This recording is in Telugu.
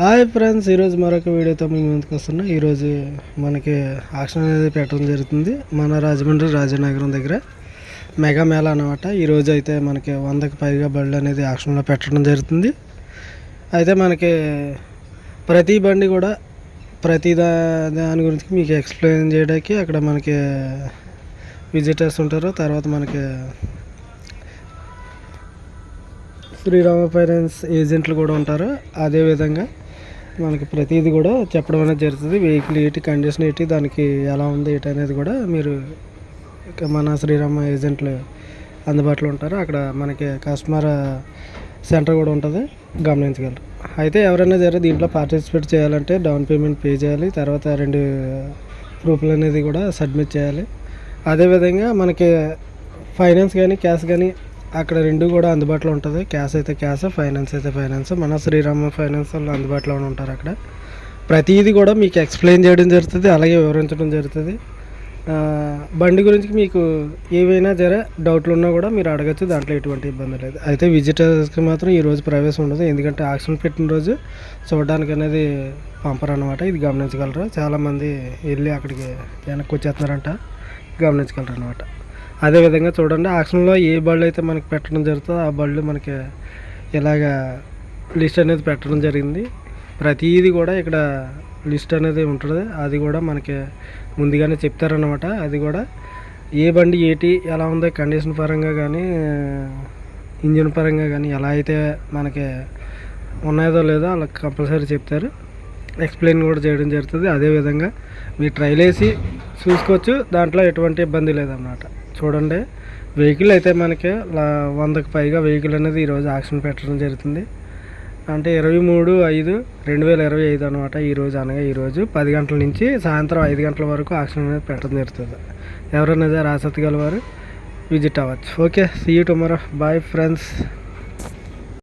హాయ్ ఫ్రెండ్స్ ఈరోజు మరొక వీడియోతో మీ ముందుకు వస్తున్నా. ఈరోజు మనకి ఆక్షన్ అనేది పెట్టడం జరుగుతుంది. మన రాజమండ్రి రాజనగరం దగ్గర మెగా మేళ అనమాట ఈరోజు అయితే మనకి వందకి పైగా బళ్ళు అనేది ఆక్షన్లో పెట్టడం జరుగుతుంది. అయితే మనకి ప్రతి బండి కూడా ప్రతి దా దాని గురించి మీకు ఎక్స్ప్లెయిన్ చేయడానికి అక్కడ మనకి విజిటర్స్ ఉంటారు. తర్వాత మనకి శ్రీరామ ఫైనాన్స్ ఏజెంట్లు కూడా ఉంటారు. అదేవిధంగా మనకి ప్రతిదీ కూడా చెప్పడం అనేది జరుగుతుంది. వెహికల్ ఏంటి కండిషన్ ఏంటి దానికి ఎలా ఉంది ఏంటి అనేది కూడా మీరు మన శ్రీరామ ఏజెంట్లు అందుబాటులో ఉంటారు. అక్కడ మనకి కస్టమర్ సెంటర్ కూడా ఉంటుంది. గమనించగలరు. అయితే ఎవరైనా సరే దీంట్లో పార్టిసిపేట్ చేయాలంటే డౌన్ పేమెంట్ పే చేయాలి. తర్వాత రెండు ప్రూఫ్లు అనేది కూడా సబ్మిట్ చేయాలి. అదేవిధంగా మనకి ఫైనాన్స్ కానీ క్యాష్ కానీ అక్కడ రెండు కూడా అందుబాటులో ఉంటుంది. క్యాష్ అయితే క్యాష్ ఫైనాన్స్ అయితే ఫైనాన్స్. మన శ్రీరామ ఫైనాన్స్ వాళ్ళు అందుబాటులోనే ఉంటారు అక్కడ. ప్రతిదీ కూడా మీకు ఎక్స్ప్లెయిన్ చేయడం జరుగుతుంది అలాగే వివరించడం జరుగుతుంది. బండి గురించి మీకు ఏవైనా జర డౌట్లు ఉన్నా కూడా మీరు అడగచ్చు దాంట్లో ఎటువంటి ఇబ్బంది లేదు. అయితే విజిటర్స్కి మాత్రం ఈరోజు ప్రవేశం ఉండదు ఎందుకంటే ఆక్షన్ పెట్టిన రోజు చూడడానికి అనేది పంపరు అనమాట ఇది గమనించగలరు. చాలామంది వెళ్ళి అక్కడికి వెనక్కి వచ్చేస్తున్నారంట గమనించగలరు అనమాట అదేవిధంగా చూడండి ఆక్షన్లో ఏ బళ్ళు అయితే మనకి పెట్టడం జరుగుతుందో ఆ బళ్ళు మనకి ఇలాగా లిస్ట్ అనేది పెట్టడం జరిగింది. ప్రతిదీ కూడా ఇక్కడ లిస్ట్ అనేది ఉంటుంది. అది కూడా మనకి ముందుగానే చెప్తారనమాట అది కూడా ఏ బండి ఏటి ఎలా ఉందో కండిషన్ పరంగా కానీ ఇంజిన్ పరంగా కానీ ఎలా అయితే మనకి ఉన్నాయో లేదో అలా కంపల్సరీ చెప్తారు. ఎక్స్ప్లెయిన్ కూడా చేయడం జరుగుతుంది. అదేవిధంగా మీరు ట్రైల్ వేసి చూసుకోవచ్చు. దాంట్లో ఎటువంటి ఇబ్బంది లేదన్నమాట. చూడండి. వెహికల్ అయితే మనకి లా- వందకు పైగా వెహికల్ అనేది ఈరోజు ఆక్షన్ పెట్టడం జరుగుతుంది. అంటే ఇరవై మూడు ఐదు రెండు వేల ఇరవై ఐదు అనమాట ఈరోజు అనగా ఈరోజు పది గంటల నుంచి సాయంత్రం ఐదు గంటల వరకు ఆక్షన్ అనేది పెట్టడం జరుగుతుంది. ఎవరైనా సరే ఆసక్తి గలవారు విజిట్ అవ్వచ్చు. Okay. See you tomorrow bye friends